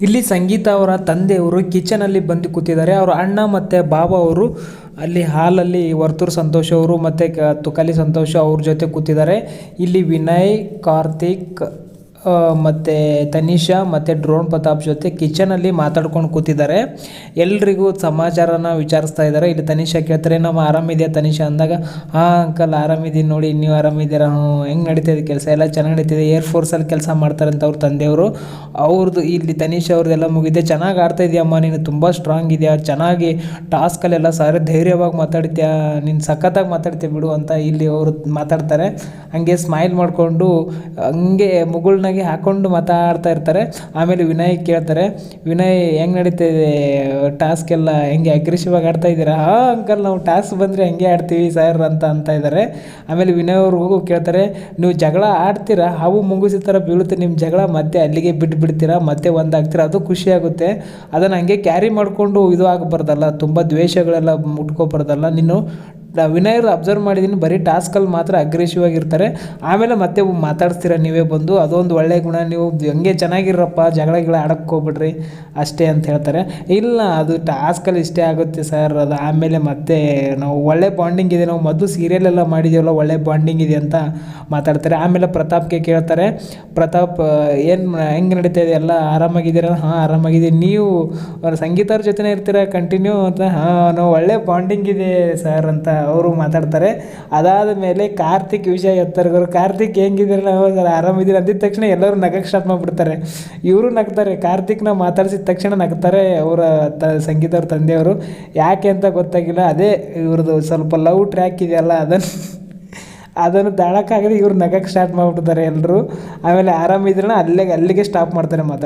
ಇಲ್ಲಿ ಸಂಗೀತ ಅವರ ತಂದೆಯವರು ಕಿಚನಲ್ಲಿ ಬಂದು ಕೂತಿದ್ದಾರೆ. ಅವರ ಅಣ್ಣ ಮತ್ತು ಬಾಬಾ ಅವರು ಅಲ್ಲಿ ಹಾಲಲ್ಲಿ ವರ್ತೂರು ಸಂತೋಷ್ ಅವರು ಮತ್ತು ತುಕಾಲಿ ಸಂತೋಷ್ ಅವ್ರ ಜೊತೆ ಕೂತಿದ್ದಾರೆ. ಇಲ್ಲಿ ವಿನಯ್, ಕಾರ್ತಿಕ್ ಮತ್ತು ತನಿಷಾ, ಮತ್ತು ಡ್ರೋನ್ ಪ್ರತಾಪ್ ಜೊತೆ ಕಿಚನಲ್ಲಿ ಮಾತಾಡ್ಕೊಂಡು ಕೂತಿದ್ದಾರೆ. ಎಲ್ರಿಗೂ ಸಮಾಚಾರನ ವಿಚಾರಿಸ್ತಾ ಇದ್ದಾರೆ. ಇಲ್ಲಿ ತನಿಷಾ ಕೇಳ್ತಾರೆ ನಮ್ಮ ಆರಾಮಿದೆಯಾ? ತನಿಷಾ ಅಂದಾಗ, ಹಾಂ ಅಂಕಲ್ ಆರಾಮಿದ್ದೀನಿ ನೋಡಿ, ನೀವು ಆರಾಮಿದ್ದೀರಾ? ಹೆಂಗೆ ನಡೀತಿದೆ ಕೆಲಸ? ಎಲ್ಲ ಚೆನ್ನಾಗಿ ನಡೀತಿದೆ. ಏರ್ ಫೋರ್ಸಲ್ಲಿ ಕೆಲಸ ಅಂತ ಅವ್ರ ತಂದೆಯವರು. ಅವ್ರದ್ದು ಇಲ್ಲಿ ತನಿಷಾ ಅವ್ರದ್ದೆಲ್ಲ ಮುಗಿದೆ. ಚೆನ್ನಾಗಿ ಆಡ್ತಾ ಇದೆಯಮ್ಮ ನೀನು ತುಂಬ ಸ್ಟ್ರಾಂಗ್ ಇದೆಯಾ? ಚೆನ್ನಾಗಿ ಟಾಸ್ಕಲ್ಲೆಲ್ಲ ಸಾರಿ ಧೈರ್ಯವಾಗಿ ಮಾತಾಡ್ತೀಯಾ? ನೀನು ಸಖತ್ತಾಗಿ ಮಾತಾಡ್ತೀಯ ಬಿಡು ಅಂತ ಇಲ್ಲಿ ಅವರು ಮಾತಾಡ್ತಾರೆ. ಹಂಗೆ ಸ್ಮೈಲ್ ಮಾಡಿಕೊಂಡು, ಹಂಗೆ ಮುಗುಳ್ನಾಗೆ ಹಾಕ್ಕೊಂಡು ಮಾತಾಡ್ತಾ ಇರ್ತಾರೆ. ಆಮೇಲೆ ವಿನಯ್ ಕೇಳ್ತಾರೆ, ವಿನಯ್, ಹೆಂಗೆ ನಡೀತಿದೆ ಟಾಸ್ಕ್ ಎಲ್ಲ ಹೆಂಗೆ ಅಗ್ರೆಸಿವ್ ಆಗಿ ಆಡ್ತಾ ಇದ್ದೀರಾ? ಹಾಂ, ಅಂಕಲ್, ನಾವು ಟಾಸ್ಕ್ ಬಂದರೆ ಹಂಗೆ ಆಡ್ತೀವಿ ಸರ್ ಅಂತ ಅಂತ ಇದ್ದಾರೆ ಆಮೇಲೆ ವಿನಯ್ ಅವ್ರಿಗೂ ಕೇಳ್ತಾರೆ, ನೀವು ಜಗಳ ಆಡ್ತೀರಾ? ಹಾವು ಮುಂಗುಸಿ ಥರ ಬೀಳುತ್ತೆ. ನಿಮ್ಮ ಜಗಳ ಮತ್ತೆ ಅಲ್ಲಿಗೆ ಬಿಟ್ಟು ಬಿಡ್ತೀರಾ? ಮತ್ತೆ ಒಂದಾಗ್ತೀರಾ ಅದು ಖುಷಿ ಆಗುತ್ತೆ. ಅದನ್ನು ಹಂಗೆ ಕ್ಯಾರಿ ಮಾಡಿಕೊಂಡು ಇದು ಆಗಬಾರ್ದಲ್ಲ. ತುಂಬ ದ್ವೇಷಗಳೆಲ್ಲ ಮುಟ್ಕೋಬಾರ್ದಲ್ಲ. ನೀನು ವಿನಯರು ಅಬ್ಸರ್ವ್ ಮಾಡಿದ್ದೀನಿ ಬರೀ ಟಾಸ್ಕಲ್ಲಿ ಮಾತ್ರ ಅಗ್ರೆಸಿವ್ ಆಗಿರ್ತಾರೆ. ಆಮೇಲೆ ಮತ್ತೆ ಮಾತಾಡ್ತೀರಾ ನೀವೇ ಬಂದು? ಅದೊಂದು ಒಳ್ಳೆಯ ಗುಣ, ನೀವು ಹಂಗೆ ಚೆನ್ನಾಗಿರಪ್ಪ ಜಗಳ ಗಿಗಳ ಆಡಕ್ಕೆ ಹೋಗ್ಬಿಡ್ರಿ, ಅಷ್ಟೇ ಅಂತ ಹೇಳ್ತಾರೆ. ಇಲ್ಲ, ಅದು ಟಾಸ್ಕಲ್ಲಿ ಇಷ್ಟೇ ಆಗುತ್ತೆ ಸರ್ ಅದು ಆಮೇಲೆ ಮತ್ತೆ ನಾವು ಒಳ್ಳೆ ಬಾಂಡಿಂಗ್ ಇದೆ. ನಾವು ಮೊದಲು ಸೀರಿಯಲ್ ಎಲ್ಲ ಮಾಡಿದ್ದೀವಲ್ಲ ಒಳ್ಳೆ ಬಾಂಡಿಂಗ್ ಇದೆ ಅಂತ ಮಾತಾಡ್ತಾರೆ. ಆಮೇಲೆ ಪ್ರತಾಪ್ಗೆ ಕೇಳ್ತಾರೆ, ಪ್ರತಾಪ್ ಏನು ಹೆಂಗೆ ನಡೀತಾ ಇದೆ? ಎಲ್ಲ ಆರಾಮಾಗಿದ್ದೀರಾ? ಹಾಂ, ಆರಾಮಾಗಿದ್ದೀನಿ. ನೀವು ಸಂಗೀತವ್ರ ಜೊತೆನೇ ಇರ್ತೀರ? ಕಂಟಿನ್ಯೂ ಅಂತ? ಹಾಂ, ನಾವು ಒಳ್ಳೆ ಬಾಂಡಿಂಗ್ ಇದೆ ಸರ್ ಅಂತ ಅವರು ಮಾತಾಡ್ತಾರೆ. ಅದಾದ ಮೇಲೆ ಕಾರ್ತಿಕ್ ವಿಷಯ ಎತ್ತರ್ಗರು ಕಾರ್ತಿಕ್ ಹೆಂಗಿದ್ದೀರ? ನಾವು ಸರ್ ಆರಾಮಿದ್ದೀರಾ? ಅಂದಿದ ತಕ್ಷಣ ಎಲ್ಲರೂ ನಗಕ್ಕೆ ಸ್ಟಾರ್ಟ್ ಮಾಡಿಬಿಡ್ತಾರೆ. ಇವರು ನಗ್ತಾರೆ, ಕಾರ್ತಿಕ್ನ ಮಾತಾಡ್ಸಿದ ತಕ್ಷಣ ನಗ್ತಾರೆ ಅವರ ತ, ಸಂಗೀತವ್ರ ತಂದೆಯವರು. ಯಾಕೆ ಅಂತ ಗೊತ್ತಾಗಿಲ್ಲ, ಅದೇ ಇವ್ರದ್ದು ಸ್ವಲ್ಪ ಲವ್ ಟ್ರ್ಯಾಕ್ ಇದೆಯಲ್ಲ ಅದನ್ನು ಅದನ್ನು ದಾಳಕ್ಕಾಗದೆ ಇವ್ರು ನಗಕ್ಕೆ ಸ್ಟಾರ್ಟ್ ಮಾಡಿಬಿಡ್ತಾರೆ ಎಲ್ಲರೂ ಆಮೇಲೆ ಆರಾಮಿದ್ರೆ ಅಲ್ಲಿಗೆ ಅಲ್ಲಿಗೆ ಸ್ಟಾಪ್ ಮಾಡ್ತಾರೆ ಮಾತಾಡ